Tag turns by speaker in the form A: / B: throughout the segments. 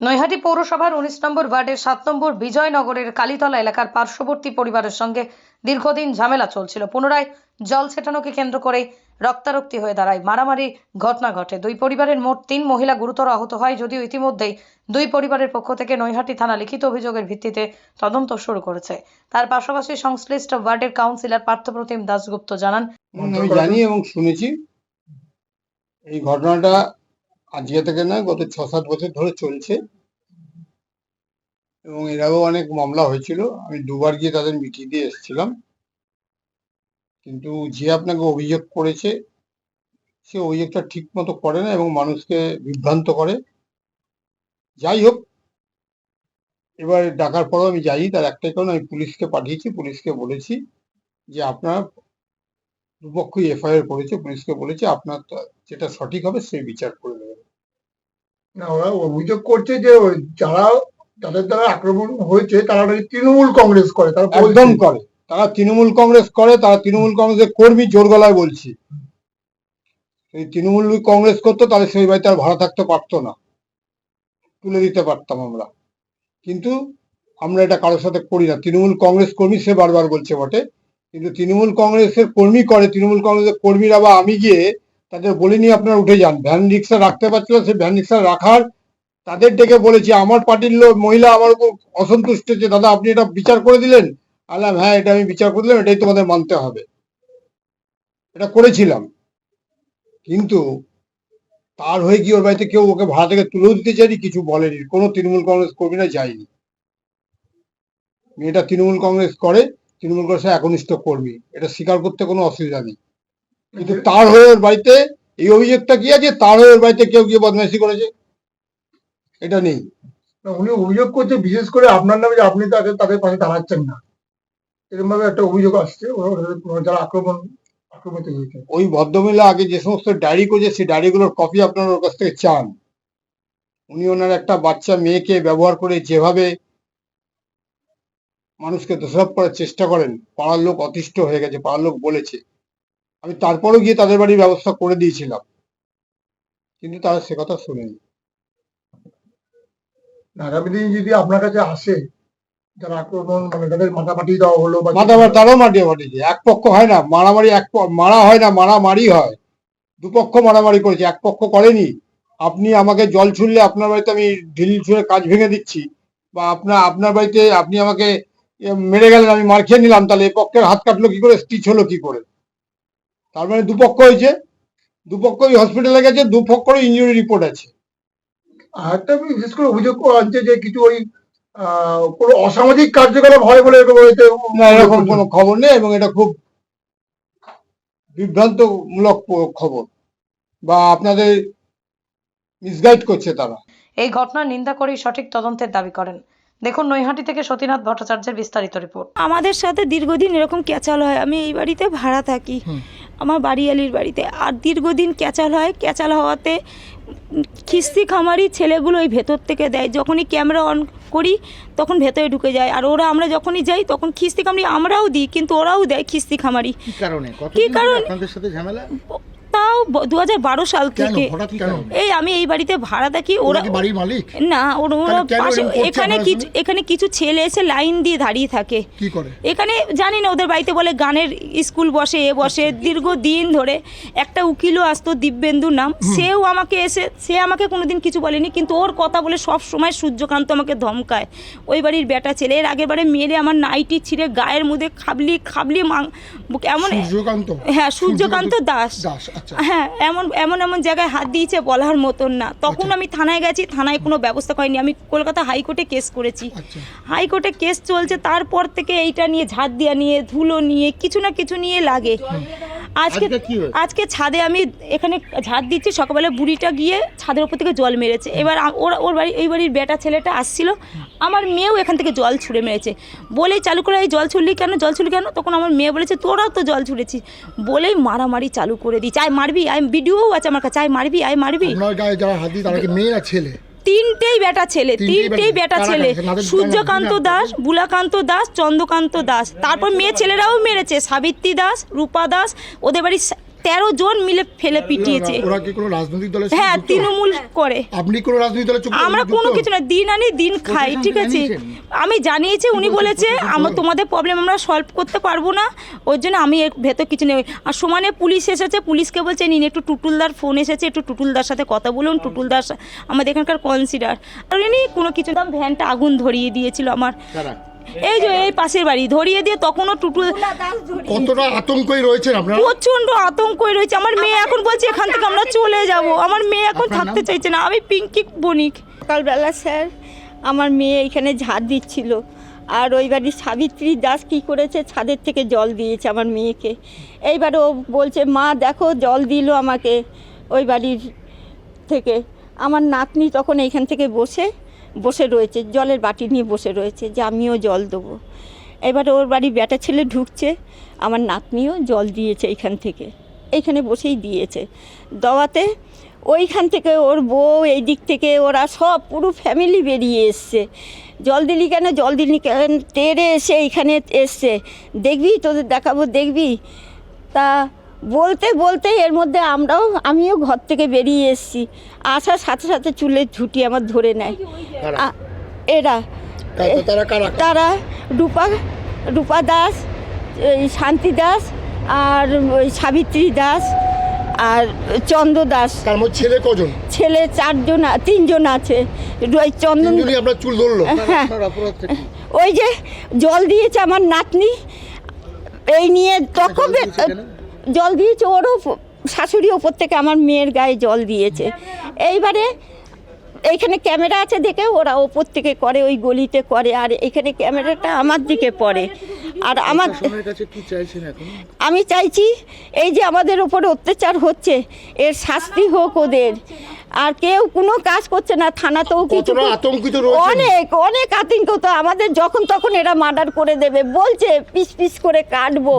A: নৈহাটি পৌরসভার উনিশ নম্বর ওয়ার্ডের সাত নম্বর বিজয়নগরের কালীতলা এলাকার পার্শ্ববর্তী পরিবারের সঙ্গে দীর্ঘদিন ঝামেলা চলছিল। পুনরায় জল ছেটানোকে কেন্দ্র করে রক্তারক্তি হয়ে দাঁড়ায়। মারামারি ঘটনা ঘটে। দুই পরিবারের মোট তিন মহিলা গুরুতর আহত হয় যদিও ইতিমধ্যেই দুই পরিবারের পক্ষ থেকে নৈহাটি থানা লিখিত অভিযোগের ভিত্তিতে তদন্ত শুরু করেছে। তার পাশাপাশি সংশ্লিষ্ট ওয়ার্ডের কাউন্সিলর পার্থপ্রতিম দাশগুপ্ত জানান
B: জানি এবং শুনেছি। এই ঘটনাটা আজকে থেকে না গত ছ সাত বছর ধরে চলছে। এবং এর আগেও অনেক মামলা হয়েছিল। আমি দুবার গিয়ে তাদের মিটিয়ে দিয়ে এসেছিলাম। কিন্তু যে আপনাকে অভিযোগ করেছে, সে অভিযোগটা ঠিক মতো করে না এবং মানুষকে বিভ্রান্ত করে। যাই হোক, এবার ডাকার পরও আমি যাই তার একটাই কারণ, আমি পুলিশকে পাঠিয়েছি, পুলিশকে বলেছি যে আপনার দুপক্ষই এফআইআর করেছে, পুলিশকে বলেছে আপনার যেটা সঠিক হবে সেই বিচার করে
C: না ওরা অভিযোগ করছে যে যারা যাদের দ্বারা আক্রমণ হয়েছে তারা তৃণমূল কংগ্রেস করে তারা।
B: একদম করে। তারা তৃণমূল কংগ্রেস করে তারা তৃণমূল কংগ্রেসের কর্মী জোর গলায় বলছি। এই তৃণমূল কংগ্রেস করতো তাহলে সেই বাড়িতে আর ভাড়া থাকতে পারতো না। তুলে দিতে পারতাম আমরা। কিন্তু আমরা এটা কারোর সাথে করি না। তৃণমূল কংগ্রেস কর্মী সে বারবার বলছে বটে। কিন্তু তৃণমূল কংগ্রেসের কর্মী করে তৃণমূল কংগ্রেসের কর্মীরা বা আমি গিয়ে তাদের বলিনি আপনারা উঠে যান। ভ্যান রিক্সা রাখতে পারছিল সে ভ্যান রিক্সা রাখার তাদের ডেকে বলেছি, আমার পার্টির লোক, মহিলা আমার উপর অসন্তুষ্ট যে দাদা, আপনি এটা বিচার করে দিলেন? আলাম হ্যাঁ এটা আমি বিচার করে দিলাম, এটাই তোমাদের মানতে হবে। এটা করেছিলাম। কিন্তু তার হয়ে গিয়ে ওর বাড়িতে কেউ ওকে ভাড়া থেকে তুলেও দিতে চায়নি, কিছু বলেনি। কোনো তৃণমূল কংগ্রেস কর্মীরা যায়নি। মেয়েটা তৃণমূল কংগ্রেস করে, তৃণমূল কংগ্রেসের একনিষ্ঠ কর্মী। এটা স্বীকার করতে কোনো অসুবিধা নেই। কিন্তু তার হয়ে ওর বাড়িতে এই অভিযোগটা কি আছে? তার হয়ে ওর বাড়িতে কেউ গিয়ে বদমাইশি করেছে? এটা নেই।
C: উনি অভিযোগ করছে বিশেষ করে আপনার নামে যে আপনি তাদের তাদের পাশে দাঁড়াচ্ছেন না। এরকম ভাবে একটা অভিযোগ আসছে যারা আক্রমণ আক্রমিত হয়েছে
B: ওই ভদ্রমহিলা আগে যে সমস্ত ডায়েরি করেছে সেই ডায়েরিগুলোর কপি আপনার ওর কাছ থেকে চান। উনি ওনার একটা বাচ্চা মেয়েকে ব্যবহার করে যেভাবে মানুষকে দোষারোপ করার চেষ্টা করেন পাড়ার লোক অতিষ্ঠ হয়ে গেছে পাড়ার লোক বলেছে। আমি তারপরেও গিয়ে তাদের বাড়ির ব্যবস্থা করে দিয়েছিলাম। কিন্তু তারা সে কথা শুনেনি।
C: আগামী দিন যদি আপনার কাছে আসে যারা আক্রমণ মানে তাদের মাথাপাটি দেওয়া হলো
B: তারাও মাটিয়েছে এক পক্ষ হয় না মারামারি এক মারা হয় না মারামারি হয়। দুপক্ষ মারামারি করেছে এক পক্ষ করেনি। আপনি আমাকে জল ছুড়লে আপনার বাড়িতে আমি ঢিল ছুঁড়ে কাজ ভেঙে দিচ্ছি। বা আপনার আপনার বাড়িতে আপনি আমাকে মেরে গেলেন আমি মার খেয়ে নিলাম তাহলে এ পক্ষের হাত কাটলো কি করে স্টিচ হলো কি করে? তার মানে দুপক্ষ হয়েছে। দুপক্ষই হসপিটালে গেছে দুপক্ষরই ইঞ্জুরি রিপোর্ট আছে।
C: আর একটা বিশেষ করে অভিযোগ আনছে যে কিছু ওই আহ, কোনো অসামাজিক কার্যকলাপ হয় বলে এরকম
B: না এরকম কোনো খবর নেই এবং এটা খুব বিভ্রান্তমূলক খবর। বা আপনাদের মিসগাইড করছে তারা।
A: এই ঘটনার নিন্দা করেই সঠিক তদন্তের দাবি করেন। দেখুন নৈহাটি থেকে সতীনাথ ভট্টাচার্যের বিস্তারিত রিপোর্ট।
D: আমাদের সাথে দীর্ঘদিন এরকম ক্যাচাল হয়। আমি এই বাড়িতে ভাড়া থাকি। আমার বাড়িয়ালির বাড়িতে। আর দীর্ঘদিন ক্যাচাল হয়। ক্যাচাল হওয়াতে খিস্তি খামারি ছেলেগুলো ওই ভেতর থেকে দেয়। যখনই ক্যামেরা অন করি তখন ভেতরে ঢুকে যায়। আর ওরা আমরা যখনই যাই তখন খিস্তি খামারি আমরাও দিই কিন্তু ওরাও দেয় খিস্তি খামারি।
E: কি কারণে?
D: কি কারণে? তাও দু সাল থেকে। এই আমি এই বাড়িতে ভাড়া থাকি
E: ওরা বাড়ির মালিক?
D: না ওরা পাশে এখানে কিছু এখানে কিছু ছেলে এসে লাইন দিয়ে দাঁড়িয়ে থাকে।
E: কি করে?
D: এখানে জানি না ওদের বাড়িতে বলে গানের স্কুল বসে এ বসে দীর্ঘ দিন ধরে একটা উকিলও আসতো দিব্যেন্দুর নাম। সেও আমাকে এসে সে আমাকে কোনোদিন কিছু বলেনি কিন্তু ওর কথা বলে সব সময় সূর্যকান্ত আমাকে ধমকায়। ওই বাড়ির বেটা ছেলে এর আগের বারে মেরে আমার নাইটি ছিঁড়ে গায়ের মধ্যে খাবলি খাবলি মাং এমন
E: সূর্যকান্ত?
D: হ্যাঁ সূর্যকান্ত দাস।
E: দাস আচ্ছা।
D: হ্যাঁ এমন এমন এমন জায়গায় হাত দিয়েছে বলার মতন না। তখন
E: আচ্ছা।
D: আমি থানায় গেছি থানায় কোনো ব্যবস্থা করেনি। আমি কলকাতা হাইকোর্টে কেস করেছি।
E: আচ্ছা।
D: হাইকোর্টে কেস চলছে তারপর থেকে এইটা নিয়ে ঝাড় দেওয়া নিয়ে ধুলো নিয়ে কিছু না কিছু নিয়ে লাগে। আজকে
E: আজকে
D: ছাদে আমি এখানে ঝাড় দিচ্ছি সকালবেলা বুড়িটা গিয়ে ছাদের উপর থেকে জল মেরেছে। এবার ওর ওর বাড়ি এই বাড়ির বেটা ছেলেটা আসছিল আমার মেয়েও এখান থেকে জল ছুঁড়ে মেরেছে। বলেই চালু করে এই জল ছুড়লি কেন? জল ছুড়লি কেন? তখন আমার মেয়ে বলেছে তোরাও তো জল ছুঁড়েছিস। বলেই মারামারি চালু করে দিই চাই মারবি আই ভিডিও আছে আমার কাছে আই মারবি আই মারবি।
E: আপনার গায়ে যারা হাত দিয়ে তারা কি মেয়ে না ছেলে?
D: তিনটেই বেটা ছেলে
E: তিনটেই বেটা
D: ছেলে। সূর্যকান্ত দাস বুলাকান্ত দাস চন্দ্রকান্ত দাস। তারপর মেয়ে ছেলেরাও মেরেছে সাবিত্রী দাস রূপা দাস। ওদের বাড়ি তেরো জন মিলে ফেলে পিটিয়েছে।
E: ওরা কি কোনো রাজনৈতিক দলের
D: হ্যাঁ তৃণমূল করে।
E: আপনি কোনো রাজনৈতিক দলের
D: আমরা কোনো কিছু না দিন আনি দিন খাই ঠিক আছে? আমি জানিয়েছি উনি বলেছে আমার তোমাদের প্রবলেম আমরা সলভ করতে পারব না। ওর জন্য আমি এর ভেতর কিছু নেই। আর সমানে পুলিশ এসেছে পুলিশকে বলছে নিন একটু টুটুলদার ফোন এসেছে একটু টুটুলদার সাথে কথা বলুন। টুটুলদার সা- আমাদের এখানকার কনসিডার আর উনি কোনো কিছু না ভ্যানটা আগুন ধরিয়ে দিয়েছিল আমার।
E: কারা?
D: এই যে এই পাশের বাড়ি ধরিয়ে দিয়ে তখনও টুটুল
E: কতটা আতঙ্কই রয়েছেন আপনারা?
D: প্রচণ্ড আতঙ্কই রয়েছে। আমার মেয়ে এখন বলছে এখান থেকে আমরা চলে যাব। আমার মেয়ে এখন থাকতে চাইছে না। আমি পিঙ্কি বণিক।
F: সকালবেলা স্যার আমার মেয়ে এখানে ঝাড় দিচ্ছিল। আর ওই বাড়ির সাবিত্রী দাস কী করেছে? ছাদের থেকে জল দিয়েছে আমার মেয়েকে। এইবার ও বলছে মা দেখো জল দিল আমাকে ওই বাড়ির থেকে। আমার নাতনি তখন এইখান থেকে বসে বসে রয়েছে, জলের বাটি নিয়ে বসে রয়েছে যে আমিও জল দেবো। এবারে ওর বাড়ি বেটা ছেলে ঢুকছে, আমার নাতনিও জল দিয়েছে এইখান থেকে। এইখানে বসেই দিয়েছে। দেওয়াতে ওইখান থেকে ওর বউ, এই দিক থেকে ওরা সব পুরো ফ্যামিলি বেরিয়ে এসছে। জল দিলি কেন? জল দিলি কেন? টেরে এসে এইখানে এসছে। দেখবি, তোদের দেখাবো, দেখবি? তা বলতে বলতে এর মধ্যে আমরাও আমিও ঘর থেকে বেরিয়ে এসেছি। আসার সাথে সাথে চুলের ঝুঁটি আমার ধরে নেয়। এরা।
E: তারা
F: রূপা রূপা দাস শান্তি দাস আর ওই সাবিত্রী দাস আর চন্দ্র দাস।
E: ছেলে কজন?
F: ছেলে চারজন তিনজন আছে। ওই চন্দন
E: চুল ধরলো।
F: হ্যাঁ।
E: কি?
F: ওই যে জল দিয়েছে আমার নাতনি। এই নিয়ে তখন
E: জল দিয়েছে
F: ওরও শাশুড়ি ওপর থেকে আমার মেয়ের গায়ে জল দিয়েছে। এইবারে এইখানে ক্যামেরা আছে দেখে ওরা ওপর থেকে করে ওই গলিতে করে আর এখানে ক্যামেরাটা আমার দিকে পড়ে। আর আমার আমি চাইছি এই যে আমাদের ওপর অত্যাচার হচ্ছে এর শাস্তি হোক ওদের। আর কেউ কোনো কাজ করছে না থানাতেও কিছু অনেক অনেক তো আমাদের যখন তখন এরা মার্ডার করে দেবে বলছে পিস পিস করে কাটবো।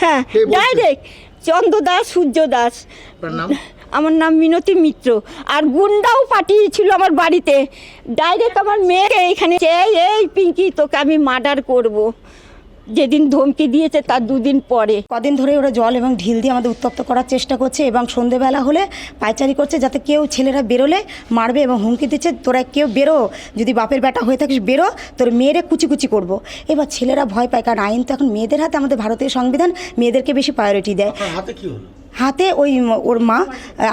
F: হ্যাঁ? ডাইরেক্ট চন্দ্র দাস সূর্য দাস আমার নাম মিনতি মিত্র। আর গুন্ডাও পাঠিয়েছিল আমার বাড়িতে। ডাইরেক্ট আমার মেয়েকে এইখানে এই এই পিঙ্কি তোকে আমি মার্ডার করব। যেদিন ধমকি দিয়েছে তার দুদিন পরে।
G: কদিন ধরে ওরা জল এবং ঢিল দিয়ে আমাদের উত্তপ্ত করার চেষ্টা করছে এবং সন্ধেবেলা হলে পায়চারি করছে যাতে কেউ ছেলেরা বেরোলে মারবে এবং হুমকি দিচ্ছে তোরা কেউ বেরো যদি বাপের বেটা হয়ে থাকিস বেরো তোর মেয়েরে কুচি কুচি করব। এবার ছেলেরা ভয় পায় কারণ আইন তো এখন মেয়েদের হাতে আমাদের ভারতীয় সংবিধান মেয়েদেরকে বেশি প্রায়োরিটি দেয়।
E: হাতে কি হলো?
G: হাতে ওই ওর মা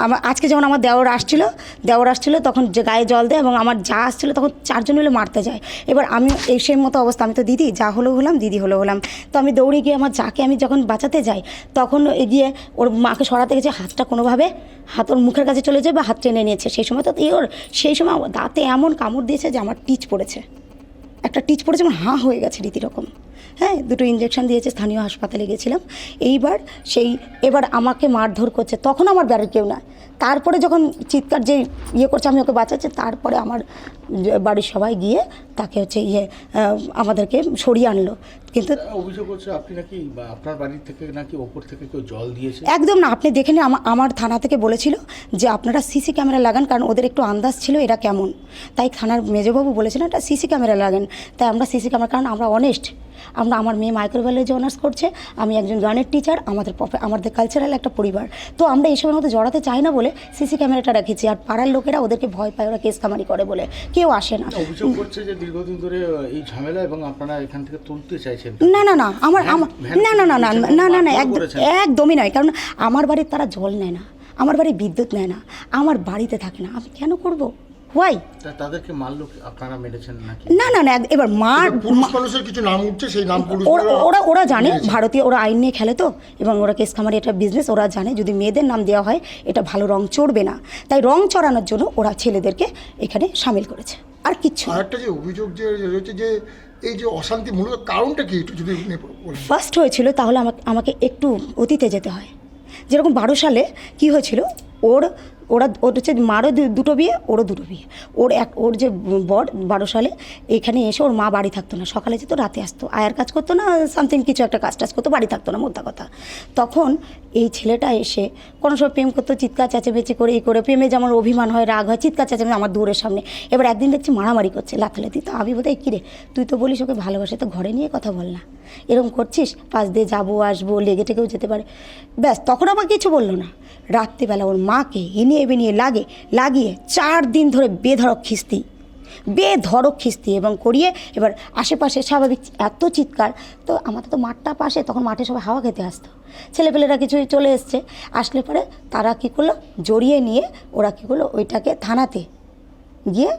G: আমার, আজকে যেমন আমার দেওর আসছিল দেওর আসছিল, তখন যে গায়ে জল দেয় এবং আমার যা আসছিল তখন চারজন মিলে মারতে যায়। এবার আমি এই সেই মতো অবস্থা, আমি তো দিদি, যা হলো হলাম, দিদি হলো হলাম। তো আমি দৌড়ে গিয়ে আমার যাকে আমি যখন বাঁচাতে যাই, তখন এগিয়ে ওর মাকে সরাতে গেছে, হাতটা কোনোভাবে, হাত ওর মুখের কাছে চলে যায় বা হাত টেনে নিয়েছে। সেই সময় তো ওর, সেই সময় দাঁতে এমন কামড় দিয়েছে যে আমার টিচ পড়েছে। একটা টিচ পড়েছে, আমার হাঁ হয়ে গেছে রীতিরকম। হ্যাঁ দুটো ইঞ্জেকশন দিয়েছে স্থানীয় হাসপাতালে গেছিলাম। এইবার সেই এবার আমাকে মারধর করছে। তখন আমার বাড়ির কেউ না তারপরে যখন চিৎকার যে ইয়ে করছে আমি ওকে বাঁচাচ্ছি তারপরে আমার বাড়ির সবাই গিয়ে তাকে হচ্ছে ইয়ে আমাদেরকে সরিয়ে আনলো। কিন্তু
E: অভিযোগ হচ্ছে আপনি নাকি আপনার বাড়ি থেকে নাকি ওপর থেকে কেউ জল দিয়েছে?
G: একদম না আপনি দেখে নিন আমার থানা থেকে বলেছিল যে আপনারা সিসি ক্যামেরা লাগান কারণ ওদের একটু আন্দাজ ছিল এরা কেমন। তাই থানার মেজবাবু বলেছিলেন একটা সিসি ক্যামেরা লাগান। তাই আমরা সিসি ক্যামেরা কারণ আমরা অনেস্ট আমরা আমার মেয়ে মাইক্রোবায়োলজি অনার্স করছে আমি একজন গানের টিচার আমাদের আমাদের কালচারাল একটা পরিবার। তো আমরা এসবের মধ্যে জড়াতে চাই না বলে সিসি ক্যামেরাটা রেখেছি আর পাড়ার লোকেরা ওদেরকে ভয় পায় ওরা কেস কামারি করে বলে। কেউ আসে না।
E: অভিযোগ করছে যে দীর্ঘদিন ধরে এই ঝামেলা এবং আপনারা এখান থেকে তুলতে চাইছেন।
G: না না না আমার আমার না না না না না না না একদম একদমই নয় কারণ আমার বাড়ির তারা জল নেয় না আমার বাড়ি বিদ্যুৎ নেয় না আমার বাড়িতে থাকে না আমি কেন করব? ওয়াই
E: তা তাদেরকে মারলো আপনারা মেরেছেন নাকি?
G: না না না এবার মা
E: পুরুষ
G: মা-
E: মানুষের কিছু নাম উঠছে সেই নাম
G: ওরা ওরা জানে ভারতীয় ওরা আইন নিয়ে খেলে তো এবং ওরা কেস খামারি এটা বিজনেস ওরা জানে যদি মেয়েদের নাম দেওয়া হয় এটা ভালো রং চড়বে না। তাই রং চড়ানোর জন্য ওরা ছেলেদেরকে এখানে সামিল করেছে। আর কিচ্ছু না।
E: আরেকটা যে অভিযোগ যে রয়েছে যে এই যে অশান্তি মূলত কারণটা কি একটু যদি
G: ফার্স্ট হয়েছিল তাহলে আমাকে আমাকে একটু অতীতে যেতে হয়। যেরকম বারো সালে কি হয়েছিল ওর ওরা ওর হচ্ছে মারও দুটো বিয়ে, ওরও দুটো বিয়ে। ওর এক, ওর যে বর বারো সালে, এখানে এসে ওর মা বাড়ি থাকতো না। সকালে যেত, রাতে আসতো। আয়ার কাজ করতো না সামথিং কিছু একটা কাজ টাজ করতো, বাড়ি থাকতো না, মোদ্দা কথা। তখন এই ছেলেটা এসে কোনো সময় প্রেম করতো, চিৎকার চেঁচেমেচি করে এই করে, প্রেমে যেমন অভিমান হয়, রাগ হয়, চিৎকার চেঁচেমেচি আমার দূরের সামনে। এবার একদিন দেখছি মারামারি করছে লাথালাতি তো আমি বোধহয় কিরে তুই তো বলিস ওকে ভালোবাসে, তো ঘরে নিয়ে কথা বল না। এরকম করছিস? পাশ দিয়ে যাব, আসব, লেগে টেগেও যেতে পারে। ব্যাস, তখন আমার কিছু বলল না। রাত্রিবেলা ওর মাকে ইনিয়ে বিনিয়ে লাগে, লাগিয়ে চার দিন ধরে বেধড়ক খিস্তি। বেধড়ক খিস্তি এবং করিয়ে এবার আশেপাশে স্বাভাবিক এত চিৎকার, তো আমাদের তো মাঠটা পাশে, তখন মাঠে সবাই হাওয়া খেতে আসতো। ছেলেপেলেরা কিছু চলে এসছে। আসলে পরে তারা কী করল? জড়িয়ে নিয়ে ওরা কী করল? ওইটাকে থানাতে গিয়ে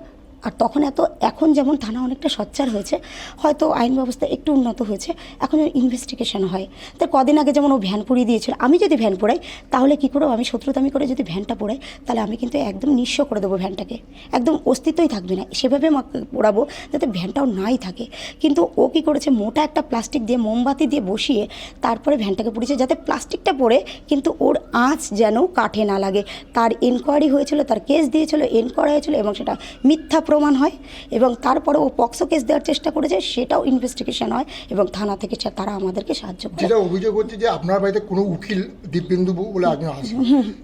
G: আর তখন এত, এখন যেমন থানা অনেকটা সচ্চার হয়েছে, হয়তো আইন ব্যবস্থা একটু উন্নত হয়েছে, এখন ইনভেস্টিগেশন হয়। তো কদিন আগে যেমন ও ভ্যান পুড়িয়ে দিয়েছিল, আমি যদি ভ্যান পোড়াই, তাহলে কী করব? আমি শত্রুতামি করে যদি ভ্যানটা পোড়াই, তাহলে আমি কিন্তু একদম নিঃস্ব করে দেবো ভ্যানটাকে। একদম অস্তিত্বই থাকবে না, সেভাবে পোড়াবো যাতে ভ্যানটাও নাই থাকে। কিন্তু ও কী করেছে? মোটা একটা প্লাস্টিক দিয়ে মোমবাতি দিয়ে বসিয়ে তারপরে ভ্যানটাকে পুড়েছে যাতে প্লাস্টিকটা পড়ে, কিন্তু ওর আঁচ যেন কাঠে না লাগে। তার এনকোয়ারি হয়েছিল, তার কেস দিয়েছিল এনকোয়ারি হয়েছিল এবং সেটা মিথ্যা প্রমাণ হয় এবং তারপরে ও পক্সো কেস দেওয়ার চেষ্টা করেছে সেটাও ইনভেস্টিগেশন হয় এবং থানা থেকে তারা আমাদেরকে সাহায্য করে।
E: যেটা অভিযোগ হচ্ছে যে আপনার বাড়িতে কোনো উকিল দিব্যেন্দু বলে একজন আছে।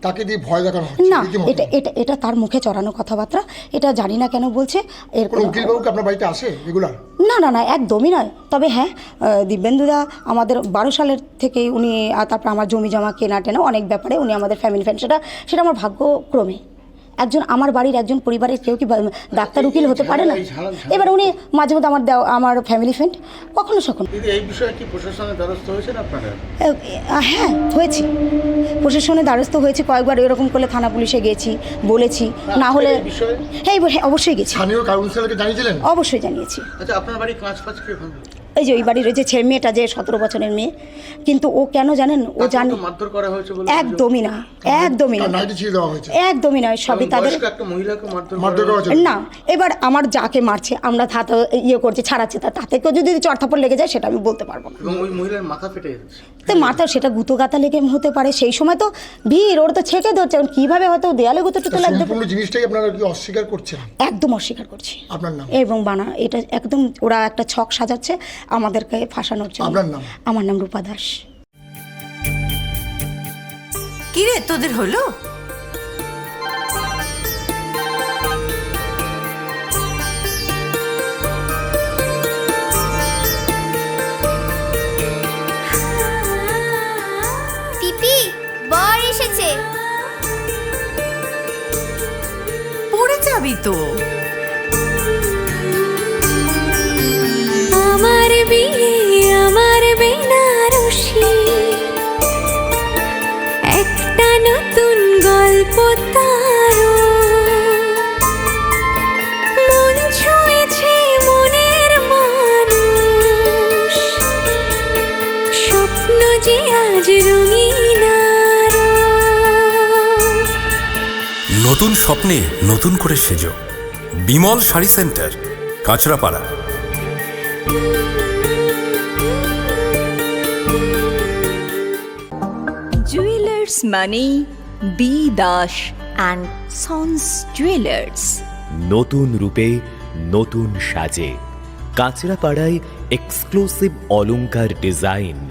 E: তাকে দিয়ে ভয় দেখানো হচ্ছে
G: না এটা এটা এটা তার মুখে চড়ানো কথাবার্তা এটা জানি না কেন বলছে। এর
E: কোনো উকিল বাবু কি আপনার বাড়িতে আসে রেগুলার?
G: না না না একদমই নয়। তবে হ্যাঁ দিব্যেন্দুদা আমাদের বারো সালের থেকে উনি তারপর আমার জমি জমা কেনা টেনা অনেক ব্যাপারে উনি আমাদের ফ্যামিলি ফ্রেন্ড সেটা সেটা আমার ভাগ্যক্রমে। একজন আমার বাড়ির একজন পরিবারের কেউ কি ডাক্তার উকিল হতে পারে না? এবার উনি মাঝে মধ্যে আমার আমার ফ্যামিলি ফ্রেন্ড কখনো সখন।
H: এই বিষয়ে কি প্রশাসনের দ্বারস্থ আপনারা?
G: হ্যাঁ হয়েছি। প্রশাসনের দ্বারস্থ হয়েছে কয়েকবার এরকম করলে থানা পুলিশে গেছি বলেছি। না হলে হ্যাঁ হ্যাঁ অবশ্যই গেছি। অবশ্যই জানিয়েছি।
H: আচ্ছা আপনার বাড়ি কাঁচ ফাঁচ কে ভাঙবে
G: এই যে ওই বাড়ির ওই যে ছেলে মেয়েটা যে সতেরো বছরের মেয়ে কিন্তু ও কেন জানেন ও জানে একদমই না একদমই না। একদমই নয় সবই তাদের না এবার আমার যাকে মারছে আমরা তাতে ইয়ে করছি ছাড়াচ্ছি তা তাতে কেউ যদি চড়থাপড় লেগে যায় সেটা আমি বলতে পারব না।
H: ওই মহিলার মাথা ফেটে
G: তো মাথা সেটা গুঁতো গাতা লেগে হতে পারে সেই সময় তো ভিড় ওর তো ছেঁকে ধরছে এখন কীভাবে হয়তো দেয়ালে গুঁতো টুতো লাগবে? পারে
E: জিনিসটাই আপনারা কি অস্বীকার করছেন?
G: একদম অস্বীকার করছি।
E: আপনার নাম?
G: এবং বানা এটা একদম ওরা একটা ছক সাজাচ্ছে আমাদেরকে ফাঁসানোর জন্য। আমার নাম রূপা দাস।
I: কিরে তোদের হলো?
J: এসেছে।
I: পড়ে যাবি তো।
J: স্বপ্ন আজ রঙিন
K: নতুন স্বপ্নে নতুন করে সেজো। বিমল শাড়ি সেন্টার কাঁচরাপাড়া।
I: জুয়েলার্স মানে B Das and sons jewellers
L: নতুন রূপে নতুন সাজে। কাঁচরাপাড়ায় এক্সক্লুসিভ অলংকার ডিজাইন